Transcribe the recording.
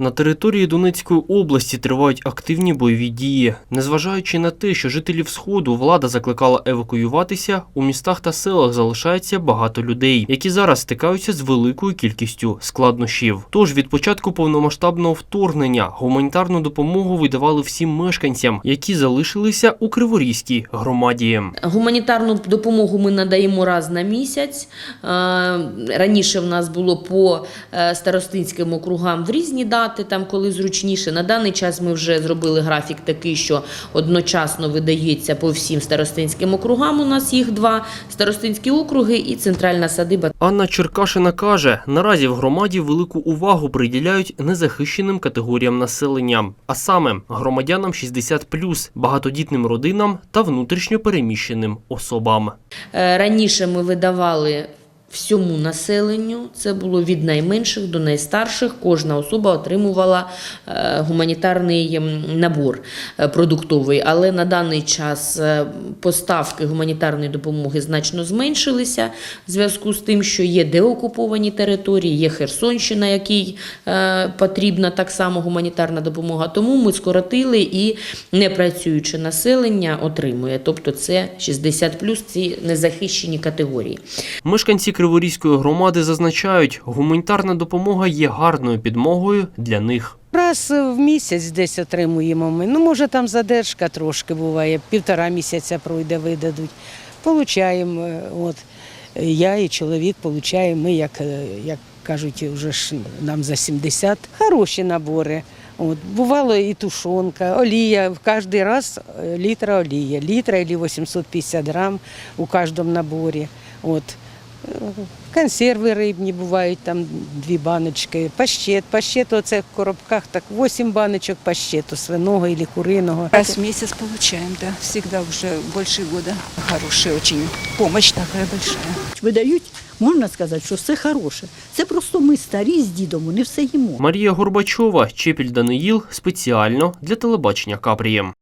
На території Донецької області тривають активні бойові дії. Незважаючи на те, що жителів Сходу влада закликала евакуюватися, у містах та селах залишається багато людей, які зараз стикаються з великою кількістю складнощів. Тож від початку повномасштабного вторгнення гуманітарну допомогу видавали всім мешканцям, які залишилися у Криворізькій громаді. Гуманітарну допомогу ми надаємо раз на місяць. Е, Раніше в нас було по е, старостинським округам в різні дати, там коли зручніше. На даний час ми вже зробили графік такий, що одночасно видається по всім старостинським округам. У нас їх два старостинські округи і центральна садиба. Анна Черкашина каже, наразі в громаді велику увагу приділяють незахищеним категоріям населення, а саме громадянам 60+, багатодітним родинам та внутрішньо переміщеним особам. Е, Раніше ми видавали всьому населенню. Це було від найменших до найстарших. Кожна особа отримувала е, гуманітарний набор е, продуктовий. Але на даний час е, поставки гуманітарної допомоги значно зменшилися в зв'язку з тим, що є деокуповані території, є Херсонщина, якій потрібна так само гуманітарна допомога. Тому ми скоротили і непрацююче населення отримує. Тобто це 60 ці незахищені категорії. Мешканці Криворізької громади зазначають, гуманітарна допомога є гарною підмогою для них. Раз в місяць десь отримуємо ми. Ну, може, там задержка трошки буває, півтора місяця пройде, видадуть. Получаємо, е, от я і чоловік получаємо. Ми, як, е, як кажуть, вже ж нам за 70. Хороші набори. От, бувало і тушонка, олія. В кожен раз е, літра олія, літра або 850 грам у кожному наборі. От. Консерви рибні бувають, там дві баночки, пащет. Пащет оце в коробках, так 8 баночок пащету, свиного або куриного. Раз в месяц получаем, да. Всегда уже больше года. Хорошая очень помощь такая большая. видають, можна сказати, що все хороше. Це просто ми старі з дідом, вони все їмо. Марія Горбачова, Чепіль Даниїл спеціально для телебачення Капрієм.